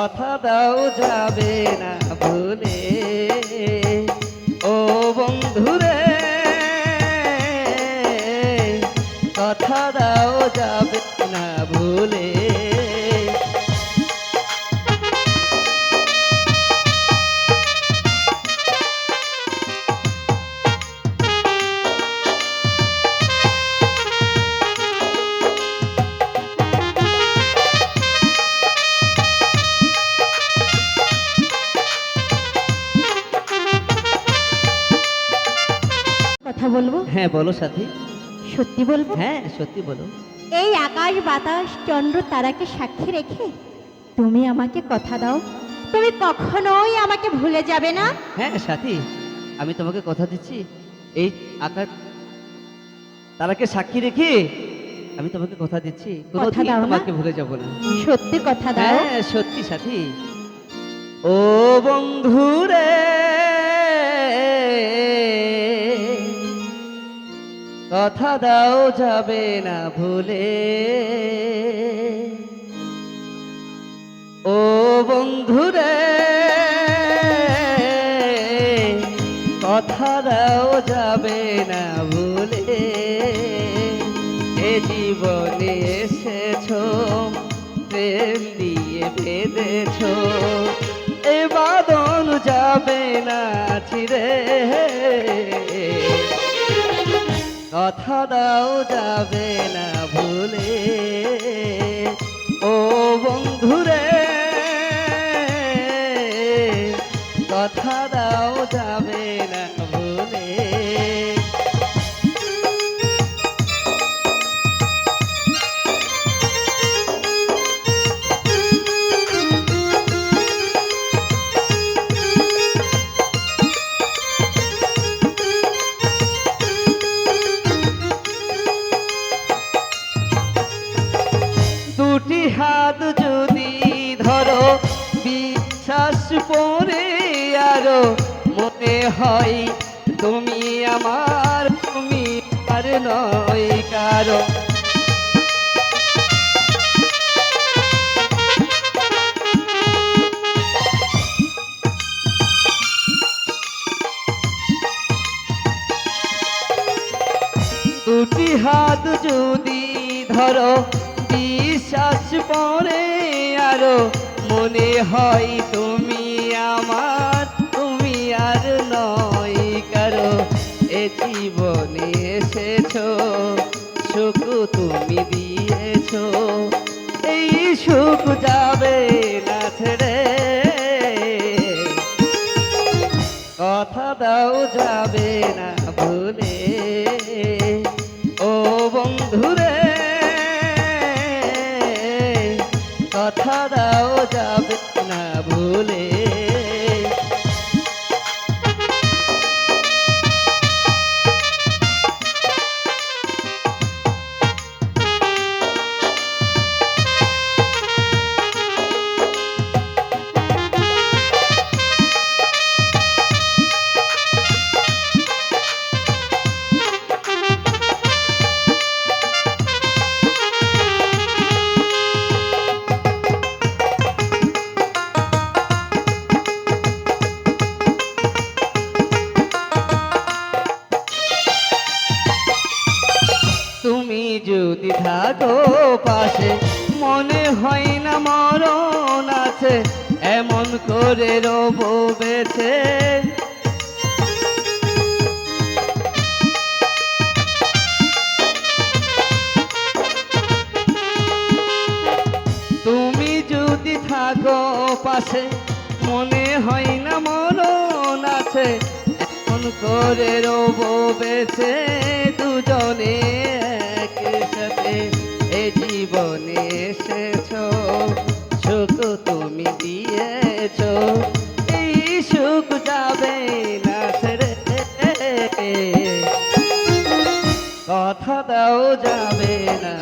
কথা দাও যাবে না ভুলে। ও বন্ধুরে কথা দাও যাবে না ভুলে। বলব? হ্যাঁ বলো সাথী। সত্যি বলব? হ্যাঁ সত্যি বলো। এই আকাশ বাতাস চন্দ্র তারাকে সাক্ষী রেখে তুমি আমাকে কথা দাও। তুমি কখনোই আমাকে ভুলে যাবে না। হ্যাঁ সাথী আমি তোমাকে কথা দিচ্ছি। এই আকার তারাকে সাক্ষী রেখে আমি তোমাকে কথা দিচ্ছি। কথা দাও? তোমাকে ভুলে যাব না। সত্যি কথা দাও। হ্যাঁ সত্যি সাথী। ও বন্ধু রে কথা দাও যাবে না ভুলে। ও বন্ধু রে কথা দাও যাবে না ভুলে। এ জীবনে এসেছ, প্রেম দিয়ে বেঁধেছো। এ বাদন যাবে না ছিড়ে। কথা দাও যাবে না ভুলে। ও বন্ধুরে কথা দাও যাবে যদি ধরো বিশ্বাস পরে আরও মনে হয় তুমি আমার, তুমি আর নয় কারও। দুটি হাত যদি ধরো, বিশ্বাস পরে মনে হয় তুমি আমার, তুমি আর নয় কারও। এ জীবনে এসেছ, সুখ তুমি দিয়েছ। এই সুখ যাবে না ছেড়ে। কথা দাও যাবে না ভুলে থাকো পাশে। মনে হয় না মরণ আছে, এমন করে রব বেছে। তুমি যদি থাকো পাশে, মনে হয় না মরণ আছে, এমন করে রব বেছে দুজনে। জীবনে এসেছ সুখ তুমি দিয়েছ। এই সুখ যাবে না ছেড়ে। কথা দাও যাবে না